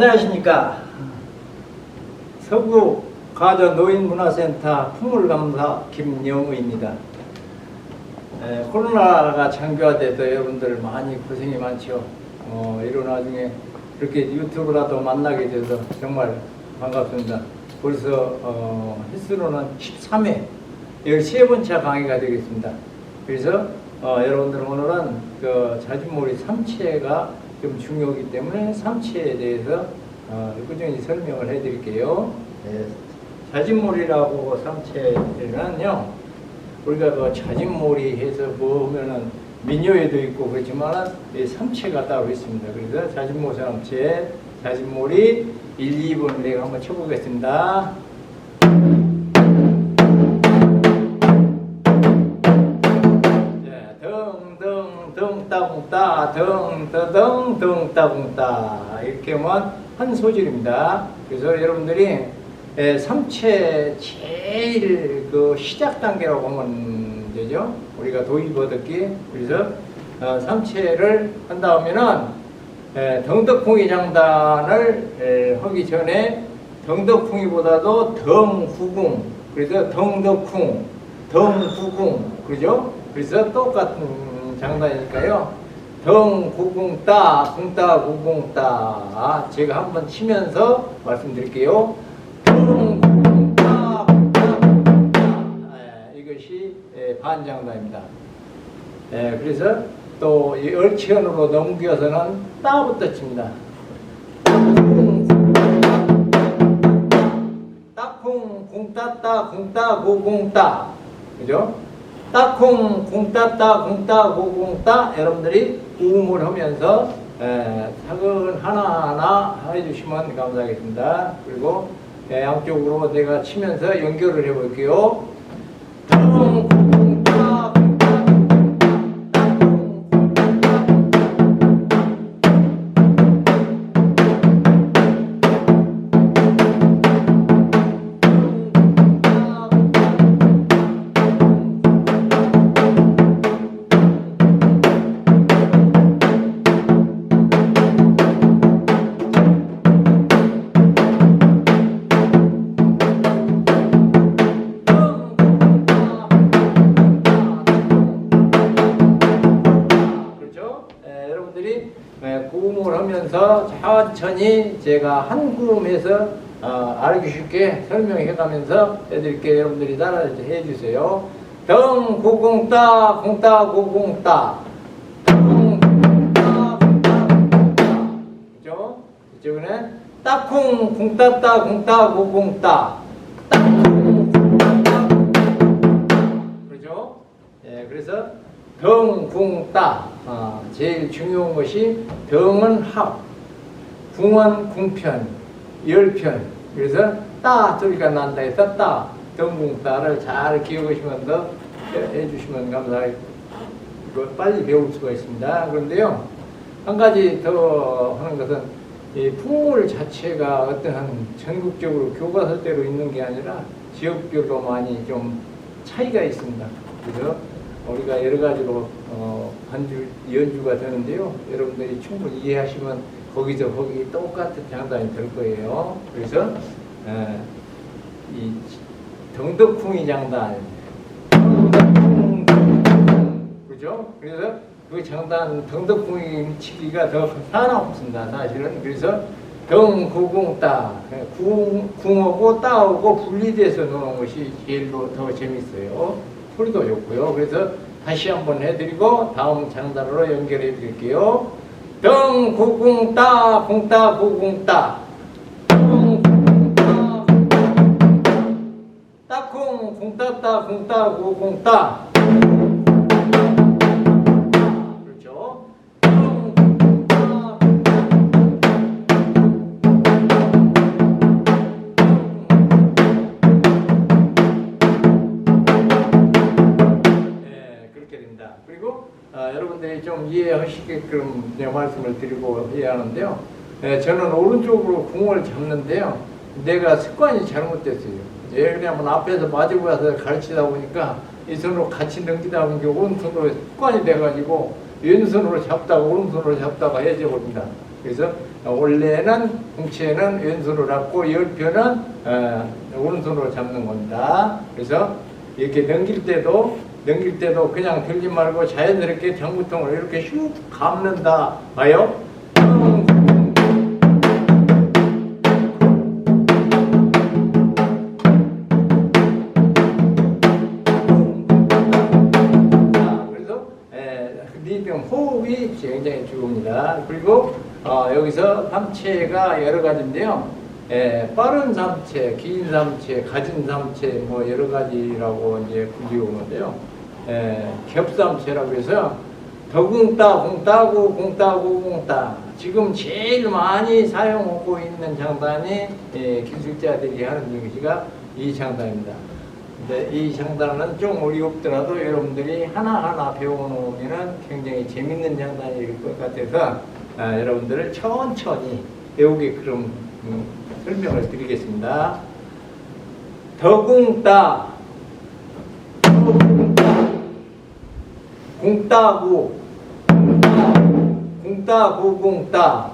안녕하십니까. 서구 가전 노인문화센터 풍물감사 김영우입니다. 에, 코로나가 장기화돼서 여러분들 많이 고생이 많죠. 어, 이런 와중에 이렇게 유튜브라도 만나게 돼서 정말 반갑습니다. 벌써 어, 횟수로는 13회, 13번째 강의가 되겠습니다. 그래서 어, 여러분들 오늘은 그 자진몰이 삼체가 좀 중요하기 때문에 삼체에 대해서 어, 꾸준히 설명을 해드릴게요. 네, 자진몰이라고 삼체는요, 우리가 그 자진몰이 해서 보면은 민요에도 있고 그렇지만 이 삼체가 따로 있습니다. 그래서 자진몰 삼체, 자진몰이 1, 2번 내가 한번 쳐보겠습니다. 따궁따 이렇게 하면 한 소절입니다. 그래서 여러분들이 에, 삼체 제일 그 시작 단계라고 하면 되죠. 우리가 도입 얻었기 그래서 어, 삼체를 한 다음에는 에, 덩덕풍이 장단을 에, 하기 전에 덩덕풍이보다도 덩후궁 그래서 덩덕풍 덩후궁 그죠? 그래서 똑같은 장단이니까요. 덩구궁따 궁따 구궁따 제가 한번 치면서 말씀드릴게요. 덩구궁따 궁따 구궁따 예, 이것이 예, 반장단입니다. 예, 그래서 또이 얼치현으로 넘겨서는 따부터 칩니다. 따쿵 궁따따 궁따 고궁따 그죠? 따쿵 궁따따 궁따 고궁따 여러분들이 우음을 하면서 에, 사극은 하나하나 해주시면 감사하겠습니다. 그리고 에, 양쪽으로 내가 치면서 연결을 해볼게요. 에, 여러분들이 에, 구음을 하면서 천천히 제가 한 구음에서 어, 알기 쉽게 설명해 가면서 해드릴게요. 여러분들이 따라 해 주세요. 덩 구궁따 궁따 구궁따 덩 구궁따 궁따 구궁따 그죠? 이쪽은 따쿵 궁따따 궁따 구궁따 따쿵 궁따따 그렇죠? 예, 그래서 덩, 궁, 따. 아, 제일 중요한 것이 덩은 합, 궁은 궁편, 열편. 그래서 따 소리가 난다 해서 따, 덩, 궁, 따를 잘 기억하시면서 해주시면 감사하겠습니다. 빨리 배울 수가 있습니다. 그런데요, 한 가지 더 하는 것은 이 풍물 자체가 어떠한 전국적으로 교과서대로 있는 게 아니라 지역별로 많이 좀 차이가 있습니다. 그래서 우리가 여러 가지로 어, 반주 연주가 되는데요. 여러분들이 충분히 이해하시면 거기서 거기 똑같은 장단이 될 거예요. 그래서 에, 이 덩덕쿵이 장단, 그죠? 그래서 그 장단 덩덕쿵이 치기가 더 사납습니다. 사실은 그래서 덩구궁따 궁, 궁하고 따하고 분리돼서 노는 것이 제일 더 재밌어요. 소리도 좋고요. 그래서 다시 한번 해드리고 다음 장단으로 연결해 드릴게요. 덩 구궁따 궁따 구궁따 따쿵 궁따따 궁따 구궁따 그리고 아, 여러분들이 좀 이해하시게끔 내 말씀을 드리고 해야 하는데요. 예, 저는 오른쪽으로 궁을 잡는데요. 내가 습관이 잘못됐어요. 예, 그냥 앞에서 마주고 와서 가르치다 보니까 이 손으로 같이 넘기다 보니까 오른손으로 습관이 돼가지고 왼손으로 잡다가 오른손으로 잡다가 해져 버립니다. 그래서 원래는 궁체는 왼손으로 잡고 열편은 어, 오른손으로 잡는 겁니다. 그래서 이렇게 넘길 때도 넘길 때도 그냥 들지 말고 자연스럽게 정부통을 이렇게 슉 감는다. 봐요. 자, 그래서 에, 리듬 호흡이 굉장히 중요합니다. 그리고 어, 여기서 삼체가 여러 가지인데요. 에, 빠른 삼체, 긴 삼체, 가진 삼체 뭐 여러 가지라고 이제 불리우는데요. 에, 겹삼체라고 해서 더궁따, 궁따고, 궁따고, 궁따. 지금 제일 많이 사용하고 있는 장단이 예, 기술자들이 하는 것이가 이 장단입니다. 근데 이 장단은 좀 어렵더라도 여러분들이 하나하나 배워놓으면 굉장히 재밌는 장단일 것 같아서 아, 여러분들을 천천히 배우게 그럼 음, 설명을 드리겠습니다. 더궁따, 궁따구, 궁따구, 궁따,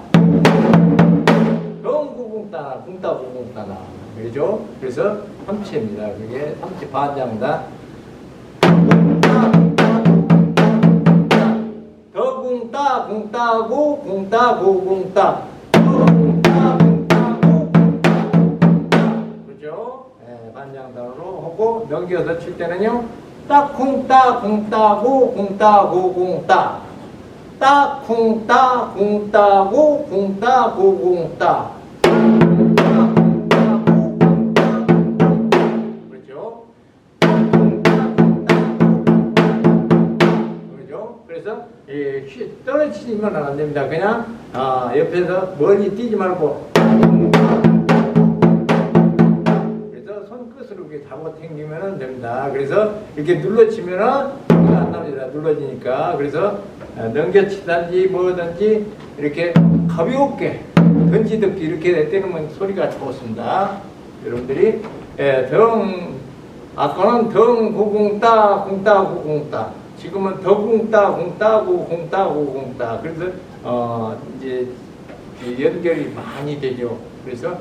경구궁따나, 궁따구궁따나. 그죠? 그래서 삼치입니다. 그게 삼치 반장다. 더궁따, 궁따고, 궁따고, 궁따. 더궁따, 예, 반장단으로 하고 넘겨서 칠 때는요. 따쿵따, 궁따고, 궁따고, 궁따. 따쿵따, 궁따고, 궁따고, 궁따. 그렇죠? 그렇죠? 그래서 예, 휘- 떨어지면 안 됩니다. 그냥 아, 옆에서 멀리 뛰지 말고 당기면 됩니다. 그래서 이렇게 눌러치면은 안 납니다. 눌러지니까 그래서 아, 넘겨치든지 뭐든지 이렇게 가볍게 던지듯이 이렇게 때리면 소리가 좋습니다. 여러분들이 예, 등 아까는 등 구궁따 궁따 구궁따 지금은 더궁따 궁따고 궁따고 궁따 그래서 어 이제 이 연결이 많이 되죠. 그래서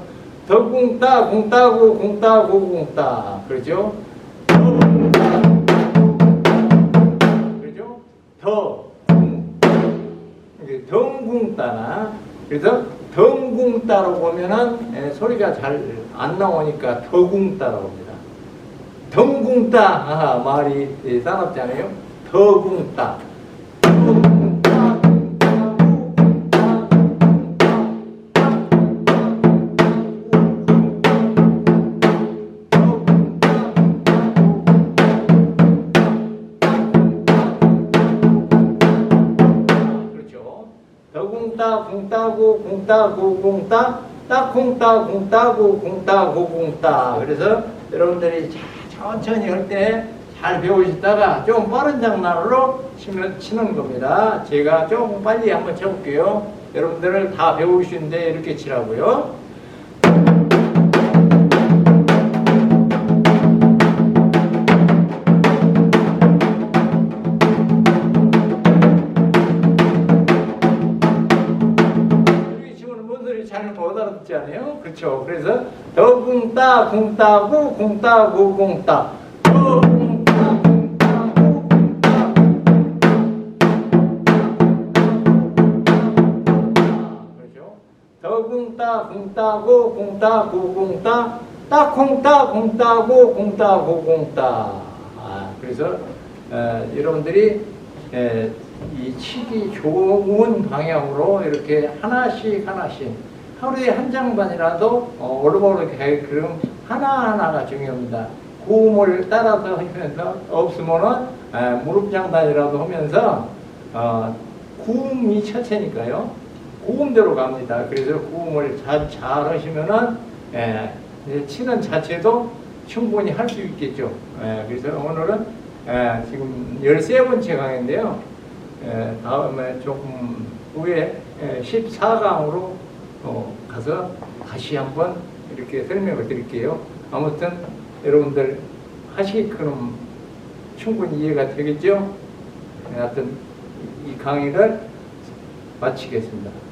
더궁따 궁따고 궁따 그렇죠? 더궁따 그렇죠? 더 덩궁따나 그래서 덩궁따로 보면은 예, 소리가 잘 안 나오니까 더궁따라고 합니다. 덩궁따 아, 말이 예? 더궁따 더궁따, 더궁따 궁따고 궁따고 궁따 따궁따 궁따고 궁따고 궁따 그래서 여러분들이 자- 천천히 할 때 잘 배우시다가 좀 빠른 장난으로 치는, 치는 겁니다. 제가 조금 빨리 한번 쳐볼게요. 여러분들을 다 배우시는데 이렇게 치라고요. 그렇죠. 그래서 더궁따 궁따고 궁따 더궁따 궁따고 궁따 그렇죠. 더궁따 궁따고 궁따고 궁따 따콩따 궁따고 궁따 아, 그래서 어, 여러분들이 에, 이 치기 좋은 방향으로 이렇게 하나씩 하나씩 하루에 한 장반이라도 어, 오르골르게 그럼 하나하나가 중요합니다. 고음을 따라서 하면서 없으면은 에, 무릎 장단이라도 하면서 어, 구음이 첫째니까요. 고음대로 갑니다. 그래서 고음을 잘, 잘 하시면은 에, 치는 자체도 충분히 할 수 있겠죠. 에, 그래서 오늘은 에, 지금 13번째 강인데요. 에, 다음에 조금 후에 14강으로 어, 가서 다시 한번 이렇게 설명을 드릴게요. 아무튼 여러분들 하시기로는 충분히 이해가 되겠죠? 네, 하여튼 이 강의를 마치겠습니다. 아,